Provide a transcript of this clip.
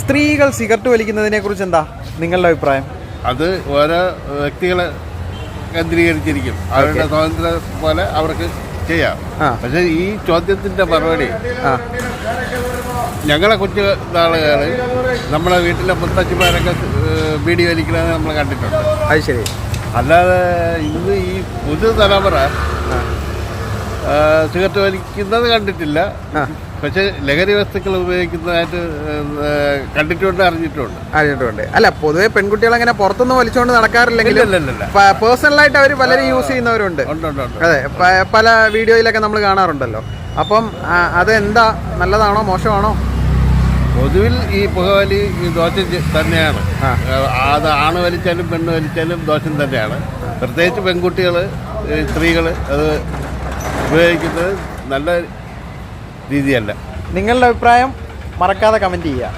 സ്ത്രീകൾ സിഗരറ്റ് വലിക്കുന്നതിനെ കുറിച്ച് എന്താ നിങ്ങളുടെ അഭിപ്രായം? അത് ഓരോ വ്യക്തികളെ കേന്ദ്രീകരിച്ചിരിക്കും. അവരുടെ സ്വാതന്ത്ര്യ പോലെ അവർക്ക് ചെയ്യാം. പക്ഷെ ഈ ചോദ്യത്തിന്റെ മറുപടി ഞങ്ങളെ കൊച്ചു നാളുകൾ നമ്മളെ വീട്ടിലെ മുത്തച്ഛന്മാരൊക്കെ ബീഡി വലിക്കുന്നത് നമ്മൾ കണ്ടിട്ടുണ്ട്. അത് ശരി. അല്ലാതെ ഇന്ന് ഈ പുതുതലമുറ തലമുറ സിഗരറ്റ് വലിക്കുന്നത് കണ്ടിട്ടില്ല. പക്ഷെ ലഹരി വസ്തുക്കൾ ഉപയോഗിക്കുന്നതായിട്ട് കണ്ടിട്ടുണ്ട് അറിഞ്ഞിട്ടുണ്ട്. അറിഞ്ഞിട്ടുണ്ട്. അല്ല പൊതുവെ പെൺകുട്ടികൾ അങ്ങനെ പുറത്തുനിന്ന് വലിച്ചുകൊണ്ട് നടക്കാറില്ലെങ്കിലും. പേഴ്സണലായിട്ട് അവർ പലരും യൂസ് ചെയ്യുന്നവരുണ്ട്. അതെ പല വീഡിയോയിലൊക്കെ നമ്മൾ കാണാറുണ്ടല്ലോ. അപ്പം അതെന്താ? നല്ലതാണോ? മോശമാണോ? പൊതുവിൽ ഈ പുകവലി ഈ ദോഷം തന്നെയാണ്. അത് ആണ് വലിച്ചാലും പെണ്ണ് വലിച്ചാലും ദോഷം തന്നെയാണ്. പ്രത്യേകിച്ച് പെൺകുട്ടികൾ സ്ത്രീകൾ അത് ഉപയോഗിക്കുന്നത് നല്ല രീതിയല്ല. നിങ്ങളുടെ അഭിപ്രായം മറക്കാതെ കമന്റ് ചെയ്യുക.